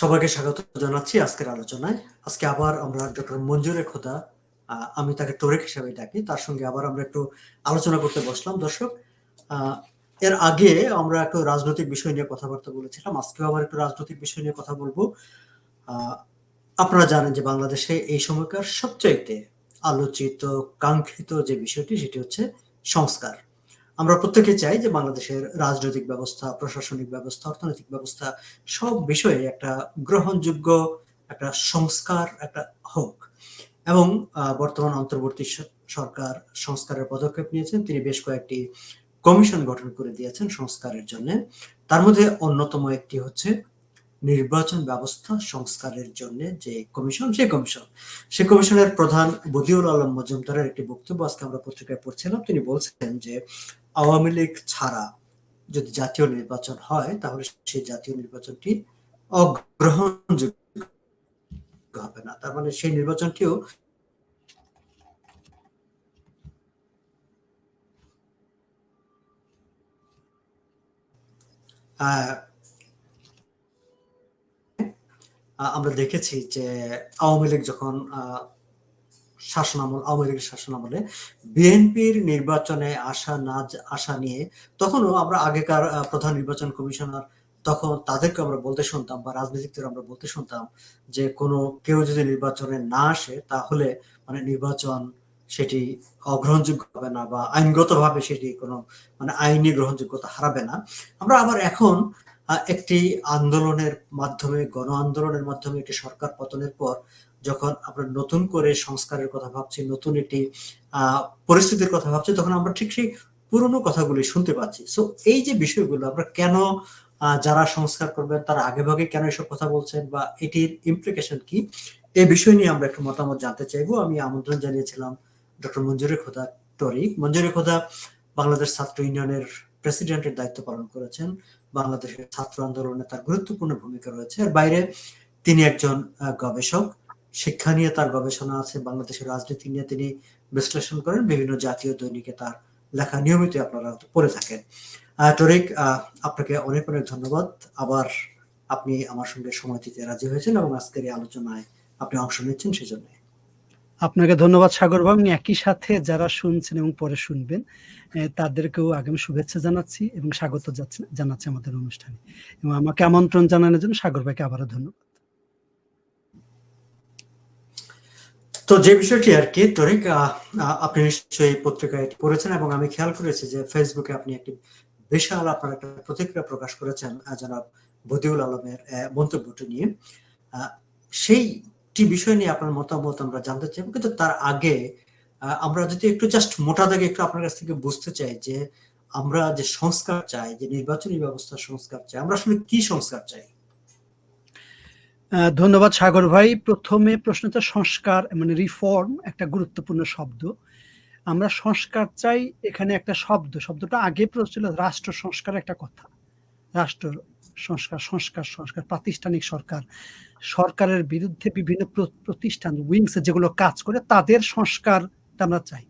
সবাইকে স্বাগত জানাচ্ছি আজকের আলোচনায়। আজকে আবার আমরা ডক্টর মঞ্জুরে খোদা আমি তাকে তোরেক হিসাবে ডাকি, তার সঙ্গে আবার আমরা একটু আলোচনা করতে বসলাম। দর্শক এর আগে আমরা একটু রাজনৈতিক বিষয় নিয়ে কথাবার্তা বলেছিলাম, আজকেও আবার একটু রাজনৈতিক বিষয় নিয়ে কথা বলব। আপনারা জানেন যে বাংলাদেশে এই সময়কার সবচাইতে আলোচিত, কাঙ্ক্ষিত যে বিষয়টি, সেটি হচ্ছে সংস্কার। আমরা প্রত্যেকে চাই যে বাংলাদেশের রাজনৈতিক ব্যবস্থা, প্রশাসনিক ব্যবস্থা, অর্থনৈতিক ব্যবস্থা সব বিষয়ে একটা গ্রহণযোগ্য একটা সংস্কার একটা হোক। এবং বর্তমান অন্তর্বর্তী সরকার সংস্কারের পদক্ষেপ নিয়েছেন। তিনি বেশ কয়েকটি কমিশন গঠন করে দিয়েছেন সংস্কারের জন্য। তার মধ্যে অন্যতম একটি হচ্ছে নির্বাচন ব্যবস্থা সংস্কারের জন্য যে কমিশন সেই কমিশন। সেই কমিশনের প্রধান বদিউল আলম মজুমদারের একটি বক্তব্য আজকে আমরা পত্রিকায় পড়ছিলাম। তিনি বলছেন যে আওয়ামী লীগ ছাড়া যদি জাতীয় নির্বাচন হয় তাহলে সেই জাতীয় নির্বাচনটি অগ্রহণযোগ্য হবে না। তার মানে সেই নির্বাচনটিও আহ, আহ, আমরা দেখেছি যে আওয়ামী লীগ যখন আহ, শাসনামল আওয়ামী লীগের শাসনামলে বিএনপির নির্বাচনে আসা না আসা নিয়ে তখনও আমরা আগেকার প্রধান নির্বাচন কমিশনার তখন তাদেরকে আমরা বলতে শুনতাম বা রাজনীতিকদের আমরা বলতে শুনতাম যে কোনো কেউ যদি নির্বাচনে না আসে তাহলে মানে নির্বাচন সেটি অগ্রহণযোগ্য হবে না বা আইনগতভাবে সেটি কোনো মানে আইনি গ্রহণযোগ্যতা হারাবে না। আমরা আবার এখন একটি আন্দোলনের মাধ্যমে, গণ আন্দোলনের মাধ্যমে একটি সরকার পতনের পর যখন আমরা নতুন করে সংস্কারের কথা ভাবছি, নতুন একটি পরিস্থিতির কথা ভাবছি, তখন আমরা ঠিক সেই পুরনো কথাগুলি শুনতে পাচ্ছি। সো এই যে বিষয়গুলো, আমরা কেন যারা সংস্কার করবেন, তারা আগে ভাগে কেন এসব কথা বলছেন বা এটির ইমপ্লিকেশন কি এই বিষয় নিয়ে আমরা একটু মতামত জানতে চাইব। আমি আমন্ত্রণ জানিয়েছিলাম ডক্টর মঞ্জুরি খোদা টরিক মঞ্জুরি খোদা বাংলাদেশ ছাত্র ইউনিয়নের প্রেসিডেন্টের দায়িত্ব পালন করেছেন। বাংলাদেশের ছাত্র আন্দোলনে তার গুরুত্বপূর্ণ ভূমিকা রয়েছে। এর বাইরে তিনি একজন গবেষক। শিক্ষা নিয়ে তার গবেষণা আছে, বাংলাদেশের রাজনীতি নিয়ে তিনি বিশ্লেষণ করেন। বিভিন্ন জাতীয় দৈনিকে তার লেখা নিয়মিত আপনারা পড়ে থাকেন। টরিক আপনাকে অনেক অনেক ধন্যবাদ। আবার আপনি আমার সঙ্গে সময় দিতে রাজি হয়েছেন এবং আজকের এই আলোচনায় আপনি অংশ নিচ্ছেন সেজন্য আপনাকে ধন্যবাদ সাগর এবং একই সাথে যারা শুনছেন এবং পরে শুনবেন তাদেরকেও আগামী শুভেচ্ছা জানাচ্ছি এবং স্বাগত জানাচ্ছি আমাদের অনুষ্ঠানে। এবং আমাকে আমন্ত্রণ জানানোর জন্য সাগর ভাইকে আবারও ধন্যবাদ। তো যে বিষয়টি আর কি তরিক আপনি নিশ্চয়ই পত্রিকায় এটি পড়েছেন এবং আমি খেয়াল করেছি যে ফেসবুকে আপনি একটি বিশাল আপনার একটা প্রতিক্রিয়া প্রকাশ করেছেন জনাব বদিউল আলমের মন্তব্যটি নিয়ে। আহ, সেইটি বিষয় নিয়ে আপনার মতামত আমরা জানতে চাইব। কিন্তু তার আগে আমরা যদি একটু জাস্ট মোটা দাগে একটু আপনার কাছ থেকে বুঝতে চাই যে আমরা যে সংস্কার চাই, যে নির্বাচনী ব্যবস্থা সংস্কার চাই, আমরা আসলে কি সংস্কার চাই? ধন্যবাদ সাগর ভাই। প্রথমে প্রশ্নটা সংস্কার মানে রিফর্ম একটা গুরুত্বপূর্ণ শব্দ। আমরা সংস্কার চাই এখানে একটা শব্দ। শব্দটা আগে ছিল রাষ্ট্র সংস্কার একটা কথা। রাষ্ট্র সংস্কার সংস্কার সংস্কার, প্রাতিষ্ঠানিক সরকার। সরকারের বিরুদ্ধে বিভিন্ন প্র- প্রতিষ্ঠান, উইংস যেগুলো কাজ করে, তাদের সংস্কার আমরা চাই।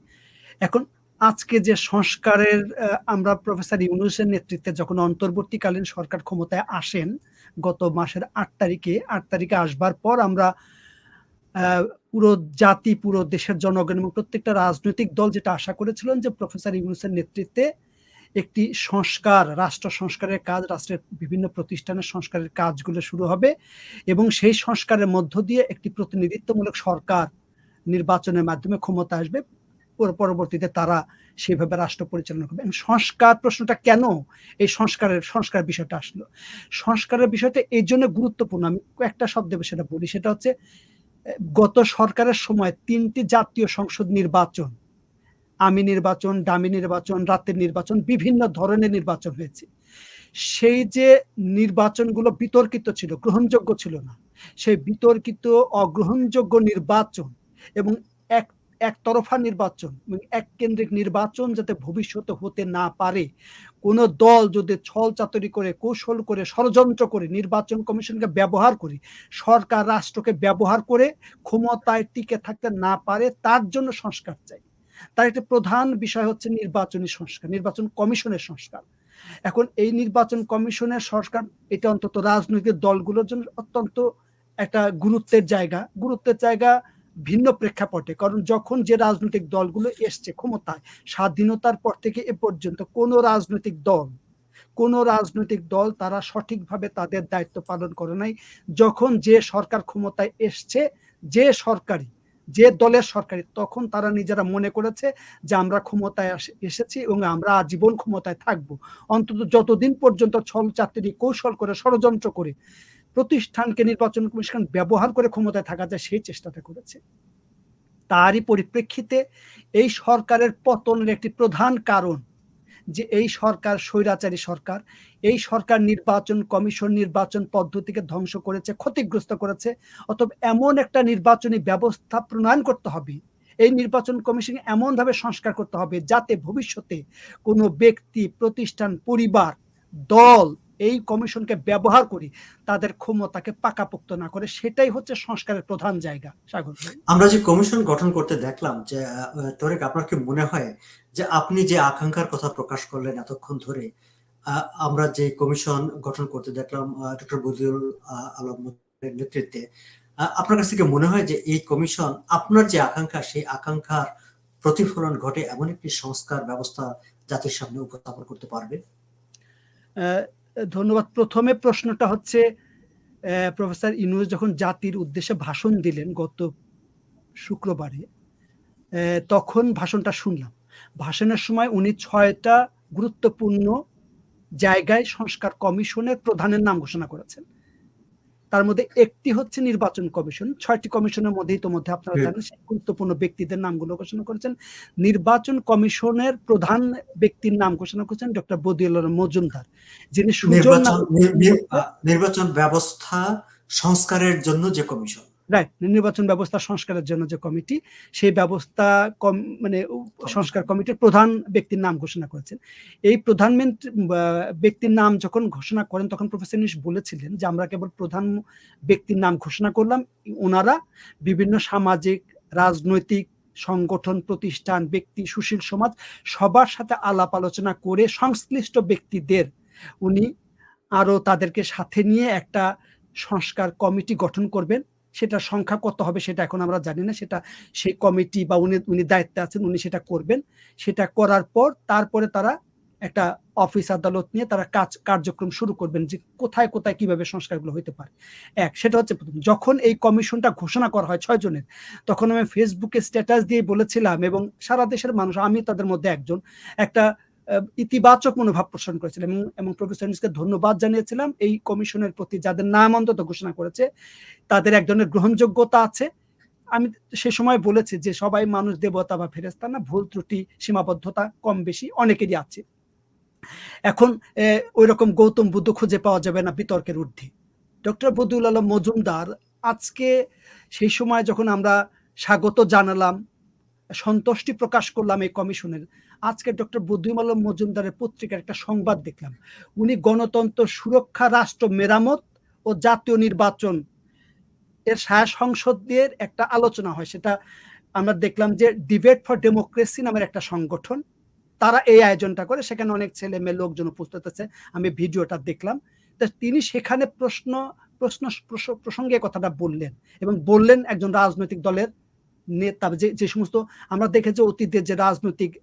এখন আজকে যে সংস্কারের আমরা প্রফেসর ইউনুসের নেতৃত্বে যখন অন্তর্বর্তীকালীন সরকার ক্ষমতায় আসেন, গত মাসের আট তারিখে আট তারিখে আসবার পর আমরা পুরো জাতি, পুরো দেশের জনগণ এবং প্রত্যেকটা রাজনৈতিক দল যেটা আশা করেছিলেন যে প্রফেসর ইউনুসের নেতৃত্বে একটি সংস্কার, রাষ্ট্র সংস্কারের কাজ, রাষ্ট্রের বিভিন্ন প্রতিষ্ঠানের সংস্কারের কাজগুলো শুরু হবে এবং সেই সংস্কারের মধ্য দিয়ে একটি প্রতিনিধিত্বমূলক সরকার নির্বাচনের মাধ্যমে ক্ষমতা আসবে। পর- পরবর্তীতে তারা সেভাবে রাষ্ট্র পরিচালনা করবে। সংস্কার প্রশ্নটা কেন এই সংস্কারের, সংস্কার বিষয়টা আসলো? সংস্কারের বিষয়টা এই জন্য গুরুত্বপূর্ণ। আমি কয়েকটা শব্দে সেটা বলি। সেটা হচ্ছে গত সরকারের সময় তিনটি জাতীয় সংসদ নির্বাচন আমি নির্বাচন ডামি নির্বাচন, রাতের নির্বাচন, বিভিন্ন ধরনের নির্বাচন হয়েছে। সেই যে নির্বাচনগুলো বিতর্কিত ছিল, গ্রহণযোগ্য ছিল না, সেই বিতর্কিত, অগ্রহণযোগ্য নির্বাচন এবং এক, একতরফা নির্বাচন এবং এক কেন্দ্রিক নির্বাচন যাতে ভবিষ্যতে হতে না পারে, কোন দল যদি ছল চাতুরি করে, কৌশল করে, ষড়যন্ত্র করে, নির্বাচন কমিশনকে ব্যবহার করে, সরকার রাষ্ট্রকে ব্যবহার করে ক্ষমতায় টিকে থাকতে না পারে, তার জন্য সংস্কার চাই। তার একটা প্রধান বিষয় হচ্ছে নির্বাচনী সংস্কার, নির্বাচন কমিশনের সংস্কার। এখন এই নির্বাচন কমিশনের সংস্কার, এটা অন্তত রাজনৈতিক দলগুলোর জন্য অত্যন্ত একটা গুরুত্বের জায়গা। গুরুত্বের জায়গা ভিন্ন প্রেক্ষাপটে, কারণ যখন যে রাজনৈতিক দলগুলো এসছে ক্ষমতায়, স্বাধীনতার পর থেকে এ পর্যন্ত কোন রাজনৈতিক দল, কোন রাজনৈতিক দল তারা সঠিকভাবে তাদের দায়িত্ব পালন করে নাই। যখন যে সরকার ক্ষমতায় এসছে, যে সরকারি যে দলের সরকারি, তখন তারা নিজেরা মনে করেছে যে আমরা ক্ষমতায় এসেছি এবং আমরা আজীবন ক্ষমতায় থাকব। অন্তত যতদিন পর্যন্ত ছল চাত্রী কৌশল করে, ষড়যন্ত্র করে প্রতিষ্ঠানকে নির্বাচন কমিশন ব্যবহার করে ক্ষমতায় থাকা যায়, সেই চেষ্টাটা করেছে। তারই পরিপ্রেক্ষিতে এই সরকারের পতনের একটি প্রধান কারণ যে এই সরকার স্বৈরাচারী সরকার, এই সরকার নির্বাচন কমিশন নির্বাচন পদ্ধতিকে ধ্বংস করেছে, ক্ষতিগ্রস্ত করেছে, অতএব এমন একটা নির্বাচনী ব্যবস্থা প্রণয়ন করতে হবে। এই নির্বাচন কমিশনকে এমনভাবে সংস্কার করতে হবে যাতে ভবিষ্যতে কোনো ব্যক্তি, প্রতিষ্ঠান, পরিবার, দল এই কমিশনকে ব্যবহার করি তাদের ক্ষমতাকে পাকাপোক্ত না করে সেটাই হচ্ছে সংস্কারের প্রধান জায়গা। সাগর আমরা যে কমিশন গঠন করতে দেখলাম যে তরিক আপনার কি মনে হয় যে আপনি যে আকাঙ্ক্ষার কথা প্রকাশ করলেন এতক্ষণ ধরে আমরা যে কমিশন গঠন করতে দেখলাম ডক্টর বদিউল আহ, আলমের নেতৃত্বে আপনার কাছ থেকে মনে হয় যে এই কমিশন আপনার যে আকাঙ্ক্ষা সেই আকাঙ্ক্ষার প্রতিফলন ঘটে এমন একটি সংস্কার ব্যবস্থা জাতির সামনে উপস্থাপন করতে পারবে? আহ, ধন্যবাদ। প্রথমে প্রশ্নটা হচ্ছে প্রফেসর ইনুস যখন জাতির উদ্দেশ্যে ভাষণ দিলেন গত শুক্রবারে তখন ভাষণটা শুনলাম। ভাষণের সময় উনি ছয়টা গুরুত্বপূর্ণ জায়গায় সংস্কার কমিশনের প্রধানের নাম ঘোষণা করেছেন। তার মধ্যে একটি হচ্ছে নির্বাচন কমিশন। ছয়টি কমিশনের মধ্যে ইতোমধ্যে আপনারা জানেন সেই গুরুত্বপূর্ণ ব্যক্তিদের নামগুলো ঘোষণা করেছেন। নির্বাচন কমিশনের প্রধান ব্যক্তির নাম ঘোষণা করেছেন ডক্টর বদিউল মজুমদার যিনি নির্বাচন ব্যবস্থা সংস্কারের জন্য যে কমিশন। রাইট নির্বাচন ব্যবস্থা সংস্কারের জন্য যে কমিটি সেই ব্যবস্থা কম মানে সংস্কার কমিটির প্রধান ব্যক্তির নাম ঘোষণা করেছেন। এই প্রধানমন্ত্রী বা, ব্যক্তির নাম যখন ঘোষণা করেন তখন প্রফেসর নিশ বলেছিলেন যে আমরা কেবল প্রধান ব্যক্তির নাম ঘোষণা করলাম। ওনারা বিভিন্ন সামাজিক রাজনৈতিক সংগঠন প্রতিষ্ঠান ব্যক্তি সুশীল সমাজ সবার সাথে আলাপ আলোচনা করে সংশ্লিষ্ট ব্যক্তিদের উনি আরও তাদেরকে সাথে নিয়ে একটা সংস্কার কমিটি গঠন করবেন। সেটা সংখ্যা কত হবে সেটা এখন আমরা জানি না। সেটা সেই কমিটি বা উনি উনি দায়িত্বে আছেন, উনি সেটা করবেন। সেটা করার পর তারপরে তারা একটা অফিস আদালত নিয়ে তারা কাজ, কার্যক্রম শুরু করবেন যে কোথায় কোথায় কীভাবে সংস্কারগুলো হতে পারে। এক, সেটা হচ্ছে প্রথম, যখন এই কমিশনটা ঘোষণা করা হয় ছয় জনের, তখন আমি ফেসবুকে স্ট্যাটাস দিয়ে বলেছিলাম এবং সারা দেশের মানুষ, আমি তাদের মধ্যে একজন, একটা ইতিবাচক মনোভাব পোষণ করেছিলাম এবং- এবং প্রফেসর ইউনূসকে ধন্যবাদ জানিয়েছিলাম। এই কমিশনের প্রতি যাদের নাম অন্তত ঘোষণা করেছে, তাদের এক ধরনের গ্রহণযোগ্যতা আছে। আমি সে সময় বলেছি যে সবাই মানুষ, দেবতা বা ফেরেস্তা না, ভুল ত্রুটি, সীমাবদ্ধতা কম বেশি অনেকেরই আছে। এখন ওই রকম গৌতম বুদ্ধ খুঁজে পাওয়া যাবে না বিতর্কের ঊর্ধ্বে। ডক্টর বদুল আলম মজুমদার আজকে সেই সময় যখন আমরা স্বাগত জানালাম, সন্তুষ্টি প্রকাশ করলাম এই কমিশনের আজকে ডক্টর বদুল মজুমদারের পত্রিকার একটা সংবাদ দেখলাম। উনি গণতন্ত্র সুরক্ষা, রাষ্ট্র মেরামত ও জাতীয় নির্বাচন এর সায়া সংসদের একটা আলোচনা হয়। সেটা আমরা দেখলাম যে ডিবেট ফর ডেমোক্রেসি নামের একটা সংগঠন, তারা এই আয়োজনটা করে। সেখানে অনেক ছেলে মেয়ে লোকজন উপস্থিত আছে, আমি ভিডিওটা দেখলাম। তা তিনি সেখানে প্রশ্ন প্রশ্ন, প্রস- প্রসঙ্গে কথাটা বললেন এবং বললেন একজন রাজনৈতিক দলের নেতা, যে যে সমস্ত আমরা দেখেছি অতীতে যে রাজনৈতিক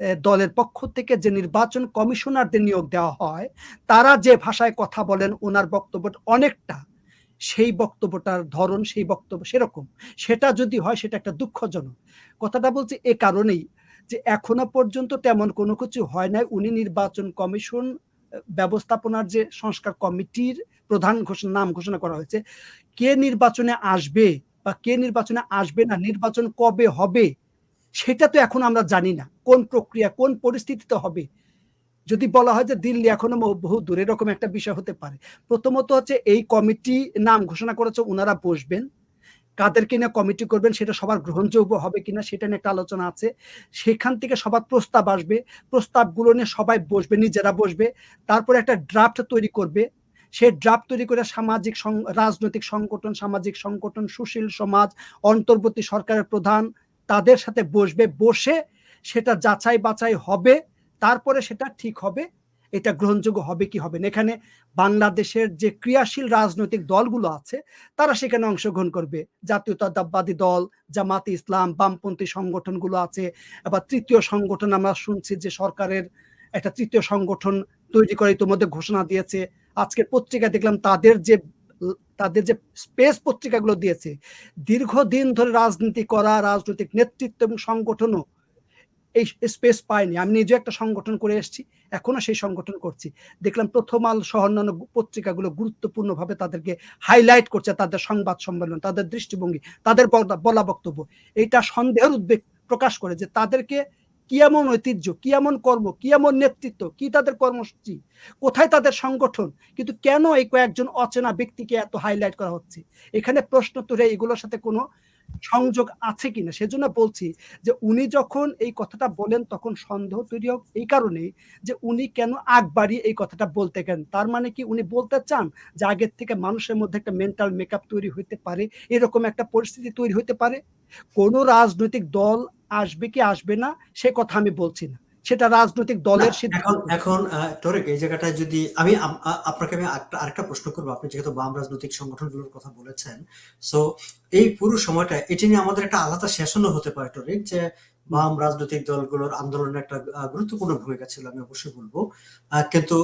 দলের পক্ষ থেকে যে নির্বাচন কমিশনারদের নিয়োগ দেওয়া হয়, তারা যে ভাষায় কথা বলেন, ওনার বক্তব্য অনেকটা সেই বক্তব্যটার ধরন, সেই বক্তব্য সেরকম। সেটা যদি হয়, সেটা একটা দুঃখজনক। কথাটা বলছি এ কারণেই যে এখনও পর্যন্ত তেমন কোনো কিছু হয় নাই। উনি নির্বাচন কমিশন ব্যবস্থাপনার যে সংস্কার কমিটির প্রধান ঘোষণা, নাম ঘোষণা করা হয়েছে, কে নির্বাচনে আসবে বা কে নির্বাচনে আসবে না, নির্বাচন কবে হবে সেটা তো এখন আমরা জানি না। কোন প্রক্রিয়া, কোন পরিস্থিতিতে হবে। যদি বলা হয় যে দিল্লি এখনও বহু- দূরে, এরকম একটা বিষয় হতে পারে। প্রথমত হচ্ছে এই কমিটি নাম ঘোষণা করেছে ওনারা বসবেন। কাদেরকে নিয়ে কমিটি করবেন, সেটা সবার গ্রহণযোগ্য হবে কিনা, সেটা নিয়ে একটা আলোচনা আছে। সেখান থেকে সবার প্রস্তাব আসবে। প্রস্তাবগুলো নিয়ে সবাই বসবে, নিজেরা বসবে। তারপরে একটা ড্রাফট তৈরি করবে। সে ড্রাফট তৈরি করে সামাজিক রাজনৈতিক সংগঠন, সামাজিক সংগঠন, সুশীল সমাজ, অন্তর্বর্তী সরকারের প্রধান তাদের সাথে বসবে, বসে সেটা যাচাই বাছাই হবে, তারপরে সেটা ঠিক হবে, এটা গ্রহণযোগ্য হবে কি হবে না। এখানে বাংলাদেশের যে ক্রিয়াশীল রাজনৈতিক দলগুলো আছে, তারা সেখানে অংশগ্রহণ করবে। জাতীয়তাবাদী দল, জামাতে ইসলাম, বামপন্থী সংগঠনগুলো আছে, আবার তৃতীয় সংগঠন আমরা শুনছি যে সরকারের একটা তৃতীয় সংগঠন তৈরি করে ইতিমধ্যে ঘোষণা দিয়েছে। আজকের পত্রিকা দেখলাম তাদের যে তাদের যে স্পেস পত্রিকাগুলো দিয়েছে, দীর্ঘদিন ধরে রাজনীতি করা, রাজনৈতিক নেতৃত্ব এবং সংগঠনও এই স্পেস পায়নি। আমি নিজে একটা সংগঠন করে এসেছি, এখনও সেই সংগঠন করছি। দেখলাম প্রথম আল সহ অন্যান্য পত্রিকাগুলো গুরুত্বপূর্ণভাবে তাদেরকে হাইলাইট করছে, তাদের সংবাদ সম্মেলন, তাদের দৃষ্টিভঙ্গি, তাদের বলা- বক্তব্য। এইটা সন্দেহের উদ্বেগ প্রকাশ করে যে তাদেরকে কি এমন ঐতিহ্য কি এমন কর্ম কি এমন নেতৃত্ব, কি তাদের কর্মসূচি, কোথায় তাদের সংগঠন, কিন্তু কেন এই কয়েকজন অচেনা ব্যক্তিকে এত হাইলাইট করা হচ্ছে? এখানে প্রশ্ন তুলে এগুলোর সাথে কোনো সংযোগ আছে কিনা? সেজন্য বলছি যে উনি যখন এই কথাটা বলেন, তখন সন্দেহ তৈরি হোক এই কারণে যে উনি কেন আগ বাড়িয়ে এই কথাটা বলতে গেন তার মানে কি উনি বলতে চান যে আগের থেকে মানুষের মধ্যে একটা মেন্টাল মেকআপ তৈরি হইতে পারে, এরকম একটা পরিস্থিতি তৈরি হতে পারে? কোনো রাজনৈতিক দল আসবে কি আসবে না সে কথা আমি বলছি না। সেটা রাজনৈতিক দলের এখন এখন তোরেক এই জায়গাটায় যদি আমি আপনাকে আমি আরেকটা প্রশ্ন করব। আপনি যেহেতু বাম রাজনৈতিক সংগঠনগুলোর কথা বলেছেন সো এই পুরো সময়টা এটি নিয়ে আমাদের একটা আলাদা সেশনও হতে পারে তোরেক যে বাম রাজনৈতিক দলগুলোর আন্দোলনের একটা গুরুত্বপূর্ণ ভূমিকা ছিল আমি অবশ্যই বলব। কিন্তু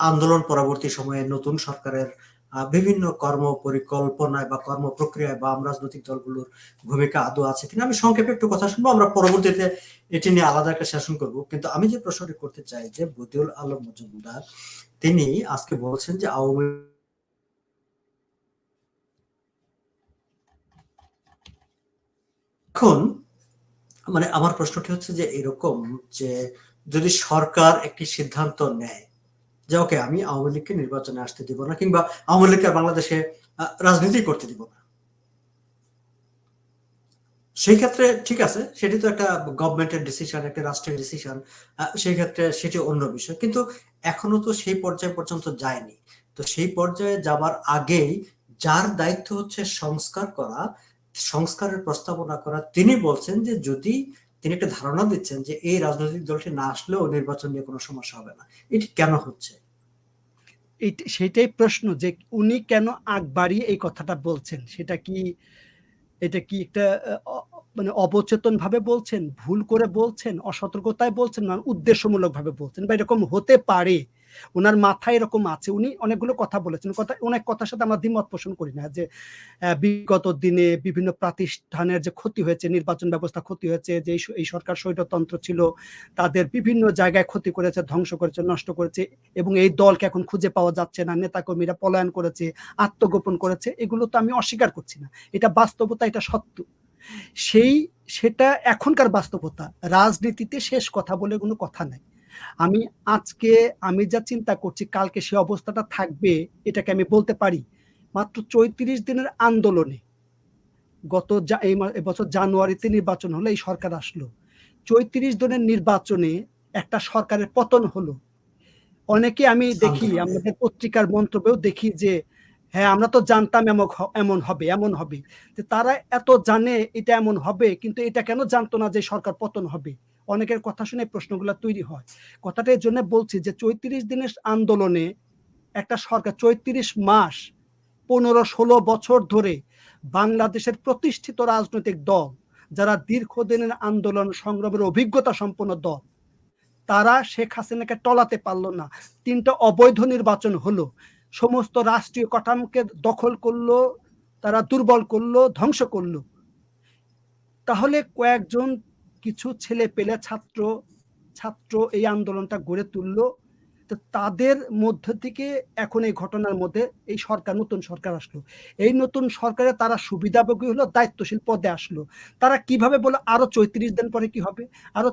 আন্দোলন পরবর্তী সময়ে নতুন সরকারের বিভিন্ন কর্ম পরিকল্পনায় বা কর্ম প্রক্রিয়ায় বাম রাজনৈতিক দলগুলোর ভূমিকা আদৌ আছে কিনা, আমি সংক্ষেপে একটু কথা শুনব, আমরা পরবর্তীতে এটি নিয়ে আলাদা একটা সেশন করব। কিন্তু আমি যে প্রশ্নটি করতে চাই যে বদিউল আলম মজুমদার, তিনি আজকে বলছেন যে আওয়ামী এখন মানে আমার প্রশ্নটি হচ্ছে যে এরকম যে যদি সরকার একটি সিদ্ধান্ত নেয় যে, ওকে, আমি আওয়ামী লীগকে নির্বাচনে আসতে দিব না কিংবা আওয়ামী লীগকে বাংলাদেশে রাজনীতি করতে দিব না। সেই ক্ষেত্রে ঠিক আছে, সেটি তো একটা গভর্নমেন্টের ডিসিশন একটা রাষ্ট্রের ডিসিশন সেই ক্ষেত্রে সেটি অন্য বিষয়। কিন্তু এখনও তো সেই পর্যায় পর্যন্ত যায়নি। তো সেই পর্যায়ে যাবার আগেই যার দায়িত্ব হচ্ছে সংস্কার করা, সংস্কারের প্রস্তাবনা করা, তিনি বলছেন যে, যদি তিনি একটা ধারণা দিচ্ছেন যে, এই রাজনৈতিক দলটি না আসলেও নির্বাচন নিয়ে কোনো সমস্যা হবে না। এটি কেন হচ্ছে? সেটাই প্রশ্ন যে উনি কেন আগ বাড়িয়ে এই কথাটা বলছেন? সেটা কি, এটা কি একটা মানে অবচেতন ভাবে বলছেন? ভুল করে বলছেন? অসতর্কতায় বলছেন? না উদ্দেশ্যমূলক ভাবে বলছেন? বা এরকম হতে পারে। ওনার মাথায় এরকম আছে। উনি অনেকগুলো কথা বলেছেন। কথা, অনেক কথার সাথে আমরা দ্বিমত পোষণ করি না যে বিগত দিনে বিভিন্ন প্রাতিষ্ঠানের যে ক্ষতি হয়েছে, নির্বাচন ব্যবস্থা ক্ষতি হয়েছে, যে এই সরকার স্বৈরতন্ত্র ছিল, তাদের বিভিন্ন জায়গায় ক্ষতি করেছে, ধ্বংস করেছে, নষ্ট করেছে এবং এই দলকে এখন খুঁজে পাওয়া যাচ্ছে না, নেতাকর্মীরা পলায়ন করেছে, আত্মগোপন করেছে, এগুলো তো আমি অস্বীকার করছি না। এটা বাস্তবতা, এটা সত্য। সেই, সেটা এখনকার বাস্তবতা। রাজনীতিতে শেষ কথা বলে কোনো কথা নাই। আমি আজকে আমি যা চিন্তা করছি কালকে সে অবস্থাটা থাকবে এটাকে আমি বলতে পারি মাত্র চৌত্রিশ দিনের আন্দোলনে গত এই এবছর জানুয়ারিতে নির্বাচন হলো এই সরকার আসলো। চৌত্রিশ দিনের নির্বাচনে একটা সরকারের পতন হলো। অনেকে আমি দেখি আমাদের পত্রিকার মন্তব্যেও দেখি যে হ্যাঁ আমরা তো জানতাম এমন এমন হবে এমন হবে। যে তারা এত জানে এটা এমন হবে কিন্তু এটা কেন জানতো না যে সরকার পতন হবে? অনেকের কথা শুনে প্রশ্নগুলো তৈরি হয়। কথাটা এই জন্য বলছি যে, চৌত্রিশ দিনের আন্দোলনে একটা সরকার চৌত্রিশ মাস পনেরো ষোলো বছর ধরে বাংলাদেশের প্রতিষ্ঠিত রাজনৈতিক দল, যারা দীর্ঘদিনের আন্দোলন সংগ্রামের অভিজ্ঞতা সম্পন্ন দল, তারা শেখ হাসিনাকে টলাতে পারল না। তিনটা অবৈধ নির্বাচন হলো। সমস্ত রাষ্ট্রীয় কাঠামোকে দখল করল, তারা দুর্বল করল, ধ্বংস করল। তাহলে কয়েকজন কিছু ছেলে পেলে ছাত্র ছাত্র এই আন্দোলনটা গড়ে তুললো। তো তাদের মধ্য থেকে এখন এই ঘটনার মধ্যে এই সরকার, নতুন সরকার আসলো। এই নতুন সরকারে তারা সুবিধাভোগী হলো, দায়িত্বশীল পদে আসলো। তারা কীভাবে বলে, আরও চৈত্রিশ দিন পরে কি হবে? আরও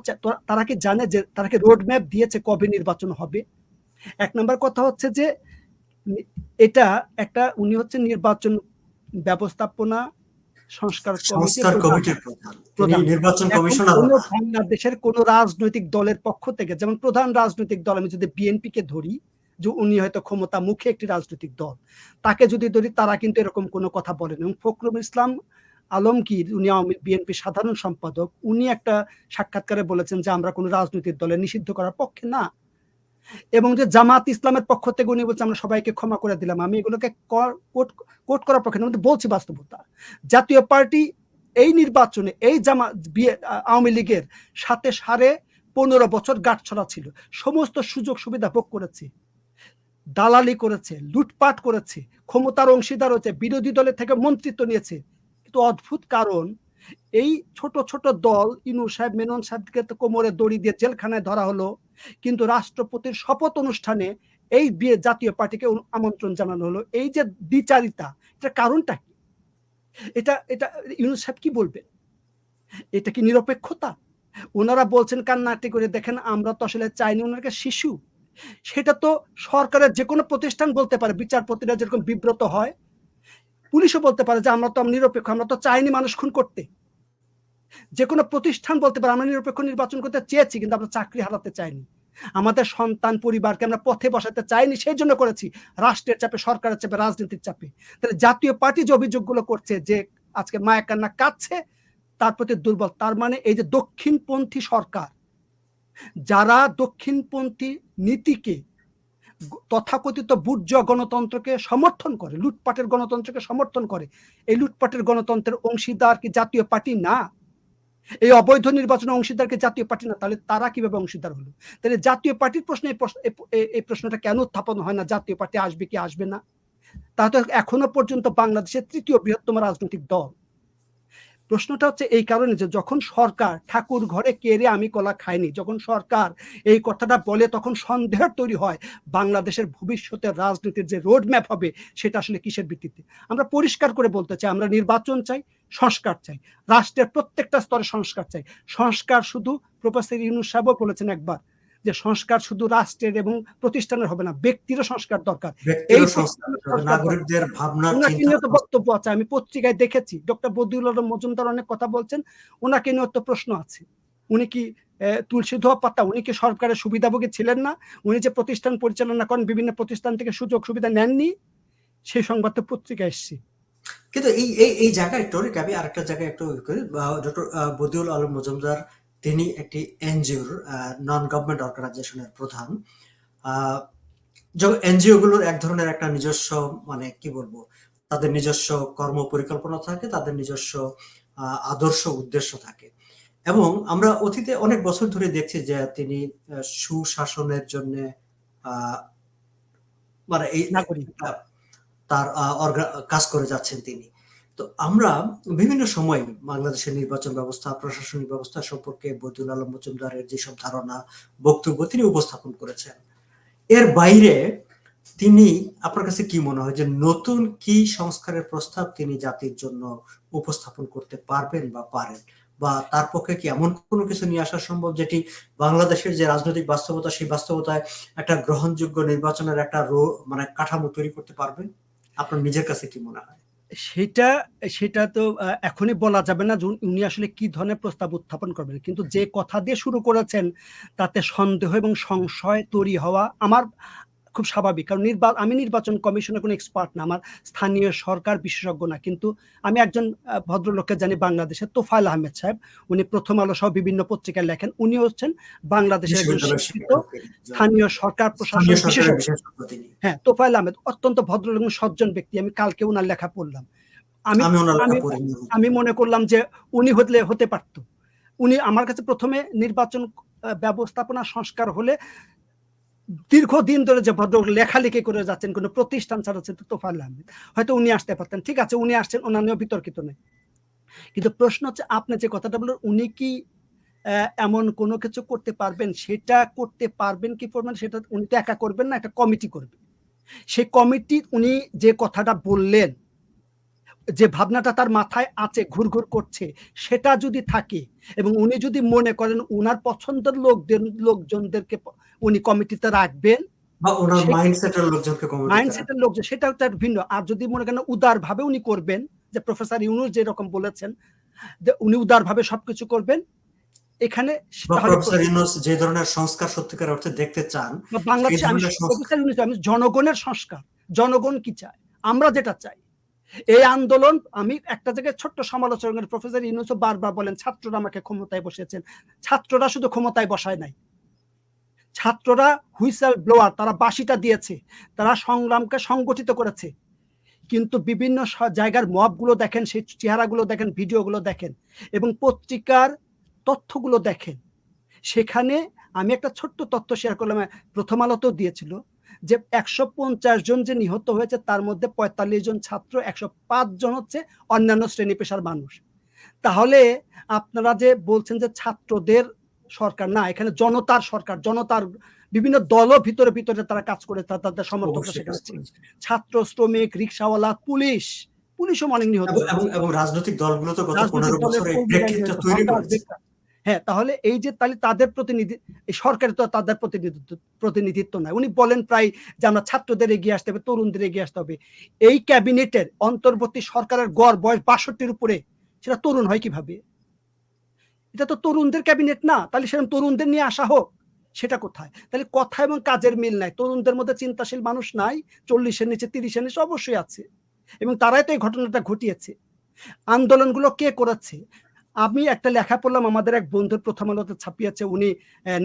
তারা কি জানে যে, তারা কি রোড ম্যাপ দিয়েছে কবে নির্বাচন হবে? এক নম্বর কথা হচ্ছে যে, এটা একটা, উনি হচ্ছে নির্বাচন ব্যবস্থাপনা সংস্কার সংস্কার কমিটির প্রধান। নির্বাচন কমিশনার। বাংলাদেশের কোন রাজনৈতিক দলের পক্ষ থেকে যেমন প্রধান রাজনৈতিক দল আমি যদি বিএনপি কে ধরি যে উনি হয়তো ক্ষমতা মুখে একটি রাজনৈতিক দল তাকে যদি ধরি তারা কিন্তু এরকম কোনো কথা বলেন। এবং ফখরুল ইসলাম আলমগীর উনি আওয়ামী বিএনপি সাধারণ সম্পাদক উনি একটা সাক্ষাৎকারে বলেছেন যে আমরা কোনো রাজনৈতিক দলে নিষিদ্ধ করার পক্ষে না। এবং যে জামাত ইসলামের পক্ষ থেকে উনি বলছে আমরা সবাইকে ক্ষমা করে দিলাম। আমি এগুলোকে কোট করার পক্ষে না, বলছি বাস্তবতা। জাতীয় পার্টি এই নির্বাচনে এই জামা আওয়ামী লীগের সাথে সাড়ে পনেরো বছর গাঁটছড়া ছিল। সমস্ত সুযোগ সুবিধা ভোগ করেছে দালালি করেছে লুটপাট করেছে ক্ষমতার অংশীদার হয়েছে বিরোধী দলের থেকে মন্ত্রিত্ব নিয়েছে। কিন্তু অদ্ভুত কারণ এই ছোট ছোট দল ইনু সাহেব, মেনন সাহেবকে তো কোমরে দড়ি দিয়ে জেলখানায় ধরা হলো। কিন্তু রাষ্ট্রপতির শপথ অনুষ্ঠানে এই বিয়ে জাতীয় পার্টিকে আমন্ত্রণ জানানো হলো। এই যে দ্বিচারিতা এটা কারণটা কি? এটা এটা ইউনুস সাহেব কি বলবেন? এটা কি নিরপেক্ষতা? ওনারা বলছেন কান্নাটি করে দেখেন, আমরা তো আসলে চাইনি ওনাকে শিশু। সেটা তো সরকারের যে কোনো প্রতিষ্ঠান বলতে পারে, বিচারপতিরা যেরকম বিব্রত হয়। পুলিশও বলতে পারে যে, আমরা তো নিরপেক্ষ, আমরা তো চাইনি মানুষ খুন করতে। যে কোনো প্রতিষ্ঠান বলতে পারে আমরা নিরপেক্ষ নির্বাচন করতে চেয়েছি, কিন্তু আমরা চাকরি হারাতে চাইনি। আমাদের সন্তান পরিবারকে আমরা পথে বসাতে চাইনি, সেই জন্য করেছি রাষ্ট্রের চাপে, সরকারের চাপে, রাজনীতির চাপে। তাহলে জাতীয় পার্টি যে অভিযোগগুলো করছে, যে আজকে মায়া কান্না কাঁদছে, তার প্রতি দুর্বল। তার মানে এই যে দক্ষিণপন্থী সরকার, যারা দক্ষিণপন্থী নীতিকে তথাকথিত বুর্জ গণতন্ত্রকে সমর্থন করে, লুটপাটের গণতন্ত্রকে সমর্থন করে, এই লুটপাটের গণতন্ত্রের অংশীদার কি জাতীয় পার্টি? না। এই অবৈধ নির্বাচনে অংশীদারকে জাতীয় পার্টি না, তাহলে তারা কীভাবে অংশীদার হলো? তাহলে জাতীয় পার্টির প্রশ্নে এই প্রশ্ন- এই- এই- এই প্রশ্নটা কেন উত্থাপন হয় না? জাতীয় পার্টি আসবে কি আসবে না? তা তো এখনও পর্যন্ত বাংলাদেশের তৃতীয় বৃহত্তম রাজনৈতিক দল। প্রশ্নটা হচ্ছে এই কারণে যে যখন সরকার ঠাকুর ঘরে কেড়ে আমি কলা খাইনি, যখন সরকার এই কথাটা বলে তখন সন্দেহ তৈরি হয় বাংলাদেশের ভবিষ্যতের রাজনীতির যে রোড ম্যাপ হবে সেটা আসলে কিসের ভিত্তিতে? আমরা পরিষ্কার করে বলতে চাই, আমরা নির্বাচন চাই, সংস্কার চাই। রাষ্ট্রের প্রত্যেকটা স্তরে সংস্কার চাই। সংস্কার শুধু প্রফেসর ইউনুস সাহেবও বলেছেন একবার যে সংস্কার শুধু রাষ্ট্রের এবং প্রতিষ্ঠানের হবে না ব্যক্তিরও সংস্কার দরকার। এই সংস্কার নাগরিকদের ওনাকে নিয়ে তো বক্তব্য আছে আমি পত্রিকায় দেখেছি। ডক্টর বদিউল আলম মজুমদার অনেক কথা বলছেন ওনাকে নিয়ে তো প্রশ্ন আছে। উনি কি তুলসী ধোয়া পাতা উনি কি সরকারের সুবিধাভোগী ছিলেন না? উনি যে প্রতিষ্ঠান পরিচালনা করেন বিভিন্ন প্রতিষ্ঠান থেকে সুযোগ সুবিধা নেননি? সেই সংবাদ তো পত্রিকায় এসছে। কিন্তু এই এই এই জায়গায় টরিক আমি আরেকটা জায়গায় একটু করি ডক্টর বদিউল আলম মজুমদার তিনি একটি এনজিওর নন গভর্নমেন্ট অর্গানাইজেশনের প্রধান। এনজিও গুলোর এক ধরনের একটা নিজস্ব মানে কি বলব তাদের নিজস্ব কর্ম পরিকল্পনা থাকে তাদের নিজস্ব আদর্শ উদ্দেশ্য থাকে। এবং আমরা অতীতে অনেক বছর ধরে দেখছি যে তিনি সুশাসনের জন্য মানে এই নাগরিক। তার কাজ করে যাচ্ছেন তিনি। তো আমরা বিভিন্ন সময় বাংলাদেশের নির্বাচন ব্যবস্থা, প্রশাসনিক ব্যবস্থা সম্পর্কে বদিউল আলম মজুমদারের যেসব ধারণা, বক্তব্য তিনি উপস্থাপন করেছেন। এর বাইরে তিনি, আপনার কাছে কি মনে হয় যে নতুন কি সংস্কারের প্রস্তাব তিনি জাতির জন্য উপস্থাপন করতে পারবেন বা পারেন? বা তার পক্ষে কি এমন কোনো কিছু নিয়ে আসা সম্ভব যেটি বাংলাদেশের যে রাজনৈতিক বাস্তবতা, সেই বাস্তবতায় একটা গ্রহণযোগ্য নির্বাচনের একটা মানে কাঠামো তৈরি করতে পারবেন? আপনার নিজের কাছে কি মনে হয়? সেটা সেটা তো এখনই বলা যাবে না উনি আসলে কি ধরনের প্রস্তাব উত্থাপন করবেন। কিন্তু যে কথা দিয়ে শুরু করেছেন তাতে সন্দেহ এবং সংশয় তৈরি হওয়া আমার খুব স্বাভাবিক। কারণ নির্বা আমি নির্বাচন কমিশনের কোনো এক্সপার্ট না আমার স্থানীয় সরকার বিশেষজ্ঞ না। কিন্তু আমি একজন ভদ্রলোককে জানি বাংলাদেশের তোফায়েল আহমেদ সাহেব। উনি প্রথম আলো সহ বিভিন্ন পত্রিকায় লেখেন। উনি হচ্ছেন বাংলাদেশের একজন শিক্ষিত স্থানীয় সরকার প্রশাসন বিশেষজ্ঞ। হ্যাঁ তোফায়েল আহমেদ অত্যন্ত ভদ্রলোক এবং সজ্জন ব্যক্তি। আমি কালকে ওনার লেখা পড়লাম। আমি আমি মনে করলাম যে উনি হলে হতে পারত। উনি আমার কাছে প্রথমে নির্বাচন ব্যবস্থাপনা সংস্কার হলে দীর্ঘদিন ধরে যে ভদ্র লেখালেখি করে যাচ্ছেন, কোনো প্রতিষ্ঠান চালাচ্ছেন তো তোফাল আহমেদ, হয়তো উনি আসতে পারতেন। ঠিক আছে, উনি আসছেন, ওনার নিয়েও বিতর্কিত নেই। কিন্তু প্রশ্ন হচ্ছে, আপনি যে কথাটা বললেন, উনি কি এমন কোনো কিছু করতে পারবেন? সেটা করতে পারবেন কি করবেন? সেটা উনি তো একা করবেন না, একটা কমিটি করবেন সেই কমিটি উনি যে কথাটা বললেন, যে ভাবনাটা তার মাথায় আছে ঘুরঘুর করছে, সেটা যদি থাকে এবং উনি যদি মনে করেন, উনার পছন্দের লোকদের, লোকজনদেরকে উনি কমিটিতে রাখবেন। বা ওনার সে- মাইন্ডসেটের লোকজনকে কমিটিতে মাইন্ডসেটের লোকজন সেটা তার ভিন্ন। আর যদি মনে করেন উদার ভাবে উনি করবেন যে প্রফেসর ইউনুস যেরকম বলেছেন যে উনি উদার ভাবে সবকিছু করবেন এখানে প্রফেসর ইউনুস যে ধরনের সংস্কার সত্যিকার অর্থে দেখতে চান বাংলাদেশে আমি প্রফেসর ইউনূস, আমি জনগণের সংস্কার। জনগণ কি চায়? আমরা যেটা চাই। এই আন্দোলন আমি একটা জায়গায় ছোট্ট সমালোচনা প্রফেসর ইউনুসও বারবার বলেন ছাত্ররা আমাকে ক্ষমতায় বসেছেন ছাত্ররা শুধু ক্ষমতায় বসায় নাই। ছাত্ররা হুইসেল ব্লোয়ার, তারা বাসিটা দিয়েছে, তারা সংগ্রামকে সংগঠিত করেছে। কিন্তু বিভিন্ন জায়গার মপগুলো দেখেন, সেই চেহারাগুলো দেখেন, ভিডিওগুলো দেখেন এবং পত্রিকার তথ্যগুলো দেখেন। সেখানে আমি একটা ছোট্ট তথ্য শেয়ার করলাম প্রথম আলোতেও দিয়েছিল যে একশো পঞ্চাশ জন যে নিহত হয়েছে, তার মধ্যে পঁয়তাল্লিশ জন ছাত্র, একশো পাঁচ জন হচ্ছে অন্যান্য শ্রেণি পেশার মানুষ। তাহলে আপনারা যে বলছেন যে ছাত্রদের সরকার না এখানে জনতার সরকার জনতার বিভিন্ন দলও ভিতরে ভিতরে তারা কাজ করে তাদের সমর্থকরা। করেছে। ছাত্র শ্রমিক রিক্সাওয়ালা পুলিশ পুলিশও অনেক নিহত এবং- রাজনৈতিক দলগুলো তো গত বছর তৈরি করেছে। হ্যাঁ তাহলে এই যে তাহলে তাদের প্রতিনিধি এই সরকারের তো তাদের প্রতিনিধিত্ব প্রতিনিধিত্ব নয় উনি বলেন প্রায় যে আমরা ছাত্রদের এগিয়ে আসতে হবে তরুণদের এগিয়ে আসতে হবে। এই ক্যাবিনেটের অন্তর্বর্তী সরকারের গড় বয়স বাষট্টির উপরে সেটা তরুণ হয় কীভাবে? এটা তো তরুণদের ক্যাবিনেট না, তাহলে সেরকম তরুণদের নিয়ে আসা হোক, সেটা কোথায়? তাহলে কথা এবং কাজের মিল নাই, তরুণদের মধ্যে চিন্তাশীল মানুষ নাই, চল্লিশের নিচে, তিরিশের নিচে অবশ্যই আছে। এবং তারাই তো এই ঘটনাটা ঘটিয়েছে। আন্দোলনগুলো কে করেছে? আমি একটা লেখা পড়লাম, আমাদের এক বন্ধুর প্রথম আলোতে ছাপিয়েছে, উনি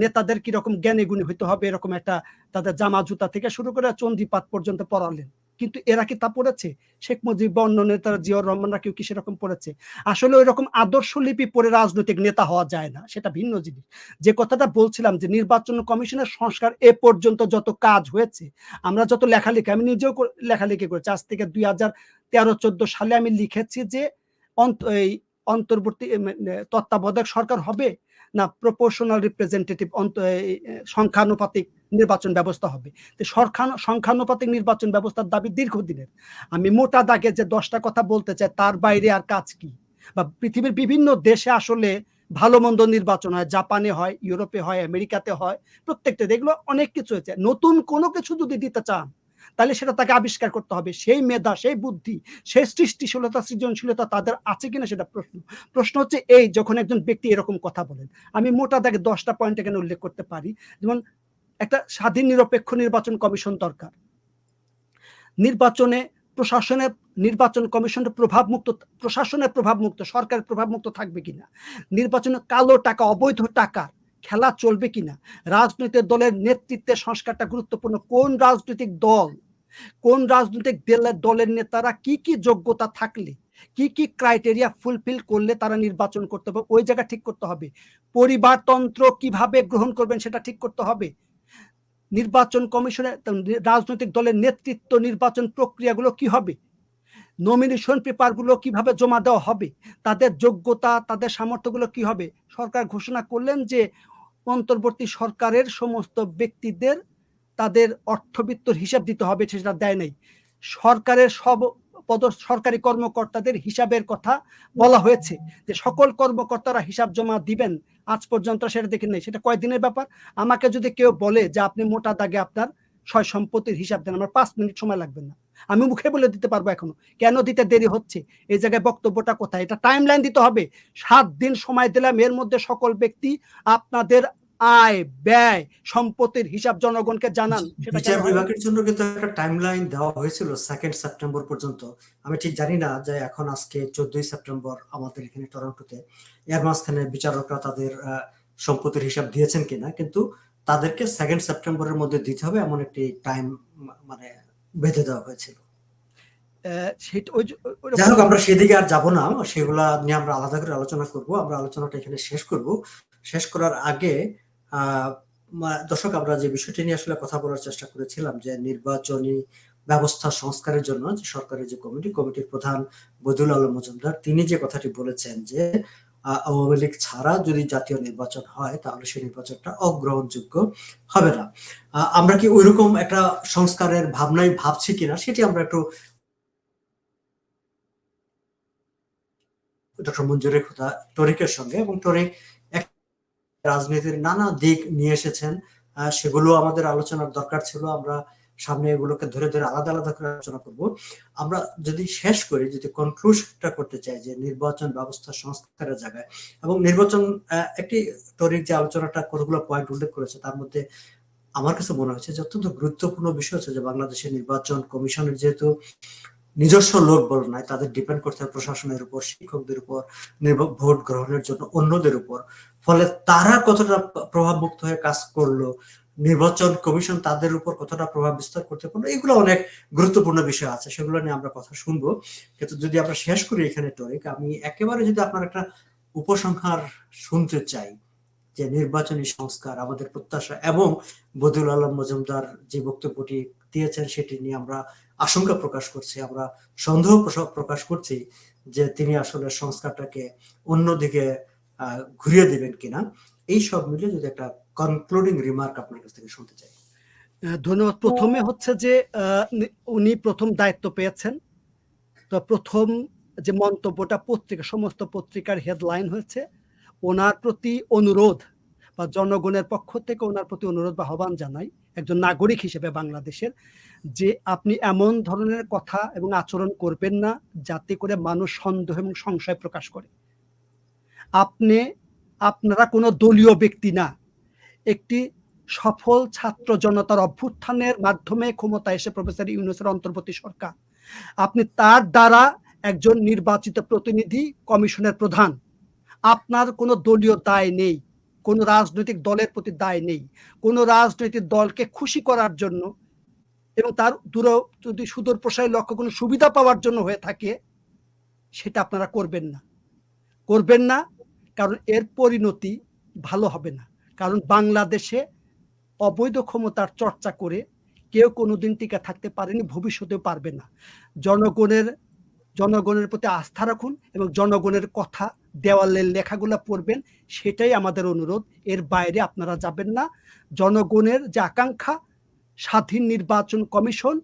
নেতাদের কীরকম জ্ঞানী গুণী হইতে হবে, এরকম একটা তাদের জামা জুতা থেকে শুরু করে চন্দ্রীপাত পর্যন্ত পড়ালেন। কিন্তু এরা কি তা পড়েছে? শেখ মুজিব বা অন্য নেতারা জিয়র রহমানরা কেউ কি সেরকম পড়েছে? আসলে ওই রকম আদর্শ লিপি পড়ে রাজনৈতিক নেতা হওয়া যায় না, সেটা ভিন্ন জিনিস। যে কথাটা বলছিলাম যে নির্বাচন কমিশনের সংস্কার এ পর্যন্ত যত কাজ হয়েছে, আমরা যত লেখালেখি, আমি নিজেও লেখালেখি করেছি। আজ থেকে দুই হাজার তেরো চোদ্দ সালে আমি লিখেছি যে অন্ত- এই অন্তর্বর্তী তত্ত্বাবধায়ক সরকার হবে। না প্রপোর্শনাল রিপ্রেজেন্টেটিভ সংখ্যানুপাতিক নির্বাচন ব্যবস্থা হবে। তো সংখ্যানুপাতিক নির্বাচন ব্যবস্থার দাবি দীর্ঘদিনের। আমি মোটা দাগে যে দশটা কথা বলতে চাই, তার বাইরে আর কাজ কি? বা পৃথিবীর বিভিন্ন দেশে আসলে ভালো মন্দ নির্বাচন হয়। জাপানে হয়, ইউরোপে হয়, আমেরিকাতে হয়, প্রত্যেকটা, এগুলো অনেক কিছু হয়েছে। নতুন কোনো কিছু যদি দিতে চান তাহলে সেটা তাকে আবিষ্কার করতে হবে। সেই মেধা, সেই বুদ্ধি, সেই সৃষ্টিশীলতা, সৃজনশীলতা তাদের আছে কিনা সেটা প্রশ্ন। প্রশ্ন হচ্ছে এই, যখন একজন ব্যক্তি এরকম কথা বলেন। আমি মোটা দাগে দশটা পয়েন্ট এখানে উল্লেখ করতে পারি? যেমন একটা স্বাধীন, নিরপেক্ষ নির্বাচন কমিশন দরকার। নির্বাচনে প্রশাসনের, নির্বাচন কমিশনের প্রভাব মুক্ত প্রশাসনের প্রভাব মুক্ত সরকারের প্রভাব মুক্ত থাকবে কিনা? নির্বাচনে কালো টাকা, অবৈধ টাকা খেলা চলবে কিনা? রাজনৈতিক দলের নেতৃত্বের সংস্কারটা গুরুত্বপূর্ণ। কোন রাজনৈতিক দল, কোন রাজনৈতিক দলের নেতারা কি কি যোগ্যতা থাকলে, কি কি ক্রাইটেরিয়া ফুলফিল করলে তারা নির্বাচন করতে হবে ওই জায়গা ঠিক করতে হবে। পরিবারতন্ত্র কীভাবে গ্রহণ করবেন সেটা ঠিক করতে হবে। নির্বাচন কমিশনের রাজনৈতিক দলের নেতৃত্ব নির্বাচন প্রক্রিয়াগুলো কি হবে? নমিনেশন পেপারগুলো কীভাবে জমা দেওয়া হবে? তাদের যোগ্যতা, তাদের সামর্থ্যগুলো কি হবে? সরকার ঘোষণা করলেন যে অন্তর্বর্তী সরকারের সমস্ত ব্যক্তিদের তাদের অর্থবিত্তর হিসাব দিতে হবে সেটা দেয় নাই। সরকারের সব পদ সরকারি কর্মকর্তাদের হিসাবের কথা বলা হয়েছে যে সকল কর্মকর্তারা হিসাব জমা দিবেন, আজ পর্যন্ত সেটা দেখে নেই। সেটা কয়দিনের ব্যাপার? আমাকে যদি কেউ বলে যে আপনি মোটা দাগে আপনার সয় সম্পত্তির হিসাব দেন, আমার পাঁচ মিনিট সময় লাগবে না। আমি মুখে বলে দিতে পারব এখনও। কেন দিতে দেরি হচ্ছে? এই জায়গায় বক্তব্যটা কোথায়? এটা টাইম লাইন দিতে হবে। সাত দিন সময় দিলাম এর মধ্যে সকল ব্যক্তি আপনাদের আয় ব্যয় সম্পত্তির হিসাব জনগণকে জানান। বিচার? বিভাগের জন্য কিন্তু একটা টাইমলাইন দেওয়া হয়েছিল সেকেন্ড সেপ্টেম্বর পর্যন্ত। আমি ঠিক জানি না যে এখন আজকে চোদ্দই সেপ্টেম্বর আমাদের এখানে টরন্টোতে এর মাঝখানে বিচারকরা তাদের সম্পত্তির হিসাব দিয়েছেন কিনা। কিন্তু তাদেরকে সেকেন্ড সেপ্টেম্বরের মধ্যে দিতে হবে এমন একটি টাইম মানে বেঁধে দেওয়া হয়েছিল। যাই হোক আমরা সেদিকে আর যাব না। সেগুলা নিয়ে আমরা আলাদা করে আলোচনা করব। আমরা আলোচনাটা এখানে শেষ করব। শেষ করার আগে আহ, দর্শক আমরা যে বিষয়টি নিয়ে আসলে কথা বলার চেষ্টা করেছিলাম যে নির্বাচনী ব্যবস্থা সংস্কারের জন্য যে সরকারের যে কমিটি কমিটির প্রধান বদুল আলম মজুমদার তিনি যে কথাটি বলেছেন যে আওয়ামী লীগ ছাড়া যদি জাতীয় নির্বাচন হয়, তাহলে সেই নির্বাচনটা অগ্রহণযোগ্য হবে না। আমরা কি ওইরকম একটা সংস্কারের ভাবনাই ভাবছি কিনা, সেটি আমরা একটু ডক্টর মঞ্জুরের খোদা তরিকের সঙ্গে এবং এক রাজনীতির নানা দিক নিয়ে এসেছেন। সেগুলো আমাদের আলোচনার দরকার ছিল। আমরা সামনে এগুলোকে ধরে ধরে আলাদা আলাদা করে আলোচনা করব। আমরা যদি শেষ করি, যদি কনক্লুশনটা করতে চাই যে নির্বাচন ব্যবস্থা সংস্কারের জায়গায় এবং নির্বাচন একটি তরিক যে আলোচনাটা কতগুলো পয়েন্ট উল্লেখ করেছে, তার মধ্যে আমার কাছে মনে হচ্ছে যে অত্যন্ত গুরুত্বপূর্ণ বিষয় হচ্ছে যে বাংলাদেশের নির্বাচন কমিশনের যেহেতু নিজস্ব লোক বল নাই, তাদের ডিপেন্ড করতে হয় প্রশাসনের উপর, শিক্ষকদের উপর ভোট গ্রহণের জন্য অন্যদের উপর। ফলে তারা কতটা প্রভাবমুক্ত হয়ে কাজ করল নির্বাচন কমিশন তাদের উপর কতটা প্রভাব বিস্তার করতে পারবে এগুলো অনেক গুরুত্বপূর্ণ বিষয় আছে, সেগুলো নিয়ে আমরা কথা শুনব। কিন্তু যদি আমরা শেষ করি এখানে টরিক, আমি একেবারে যদি আপনার একটা উপসংহার শুনতে চাই, যে নির্বাচনী সংস্কার, আমাদের প্রত্যাশা এবং বদিউল আলম মজুমদার যে বক্তব্যটি দিয়েছেন সেটি নিয়ে আমরা আশঙ্কা প্রকাশ করছি, আমরা সন্দেহ প্রকাশ করছি যে তিনি আসলে সংস্কারটাকে অন্যদিকে ঘুরিয়ে দিবেন কিনা। এই সব মিলে যদি একটা কনক্লুডিং রিমার্ক আপনার কাছ থেকে শুনতে চাই। ধন্যবাদ। প্রথমে হচ্ছে যে উনি প্রথম দায়িত্ব পেয়েছেন। তো প্রথম যে মন্তব্যটা, পত্রিকা, সমস্ত পত্রিকার হেডলাইন হয়েছে, ওনার প্রতি অনুরোধ বা জনগণের পক্ষ থেকে ওনার প্রতি অনুরোধ বা আহ্বান জানাই, একজন নাগরিক হিসেবে বাংলাদেশের, যে আপনি এমন ধরনের কথা এবং আচরণ করবেন না যাতে করে মানুষ সন্দেহ এবং সংশয় প্রকাশ করে। আপনি আপনারা কোনো দলীয় ব্যক্তি না। একটি সফল ছাত্র জনতার অভ্যুত্থানের মাধ্যমে ক্ষমতা এসে প্রফেসর ইউনুসের অন্তর্বর্তী সরকার। আপনি তার দ্বারা একজন নির্বাচিত প্রতিনিধি, কমিশনের প্রধান। আপনার কোনো দলীয় দায় নেই, কোনো রাজনৈতিক দলের প্রতি দায় নেই। কোনো রাজনৈতিক দলকে খুশি করার জন্য এবং তার দূর, যদি সুদূর প্রসারী লক্ষ্য কোনো সুবিধা পাওয়ার জন্য হয়ে থাকে, সেটা আপনারা করবেন না। করবেন না কারণ এর পরিণতি ভালো হবে না। কারণ বাংলাদেশে অবৈধ ক্ষমতার চর্চা করে কেউ কোনোদিন টিকে থাকতে পারেনি, ভবিষ্যতেও পারবে না। জনগণের জনগণের প্রতি আস্থা রাখুন এবং জনগণের কথা দেওয়ালের লেখাগুলো পড়বেন, সেটাই আমাদের অনুরোধ। এর বাইরে আপনারা যাবেন না। জনগণের যে আকাঙ্ক্ষা, স্বাধীন নির্বাচন কমিশন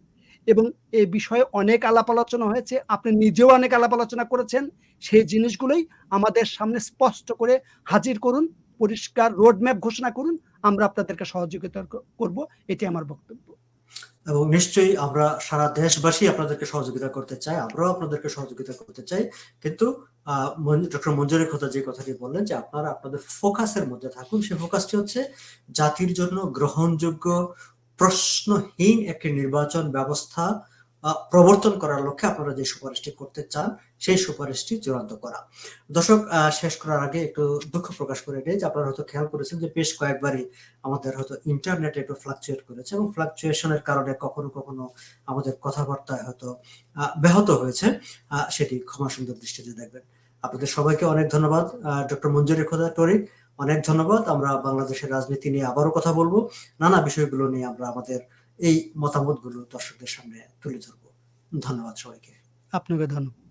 এবং এ বিষয়ে অনেক আলাপ আলোচনা হয়েছে। আপনি নিজেও অনেক আলাপ আলোচনা করেছেন। সেই জিনিসগুলোই আমাদের সামনে স্পষ্ট করে হাজির করুন, পরিষ্কার রোডম্যাপ ঘোষণা করুন। আমরা আপনাদেরকে সহযোগিতা করব। এটি আমার বক্তব্য। এবং নিশ্চয়ই আমরা সারা দেশবাসী আপনাদেরকে সহযোগিতা করতে চাই। আমরাও আপনাদেরকে সহযোগিতা করতে চাই। কিন্তু ডক্টর মঞ্জুরের কথা যে কথাটি বললেন যে আপনারা, আপনাদের ফোকাসের মধ্যে থাকুন। সেই ফোকাসটি হচ্ছে জাতির জন্য গ্রহণযোগ্য প্রশ্নহীন একটি নির্বাচন ব্যবস্থা প্রবর্তন করার লক্ষ্যে আপনারা যে সুপারিশটি করতে চান, সেই সুপারিশটি চূড়ান্ত করা। দর্শক শেষ করার আগে একটু দুঃখ প্রকাশ করে দিই যে আপনারা হয়তো খেয়াল করেছেন যে বেশ কয়েকবারই আমাদের হয়তো ইন্টারনেট একটু ফ্লাকচুয়েট করেছে এবং ফ্লাকচুয়েশনের কারণে কখনো কখনো আমাদের কথাবার্তায় হয়তো ব্যাহত হয়েছে। সেটি ক্ষমা সুন্দর দৃষ্টিতে দেখবেন। আপনাদের সবাইকে অনেক ধন্যবাদ। ডক্টর মঞ্জুরি খোদা টরিক অনেক ধন্যবাদ। আমরা বাংলাদেশের রাজনীতি নিয়ে আবারও কথা বলব। নানা বিষয়গুলো নিয়ে আমরা আমাদের এই মতামতগুলো দর্শকদের সামনে তুলে ধরবো। ধন্যবাদ সবাইকে। আপনাকে ধন্যবাদ।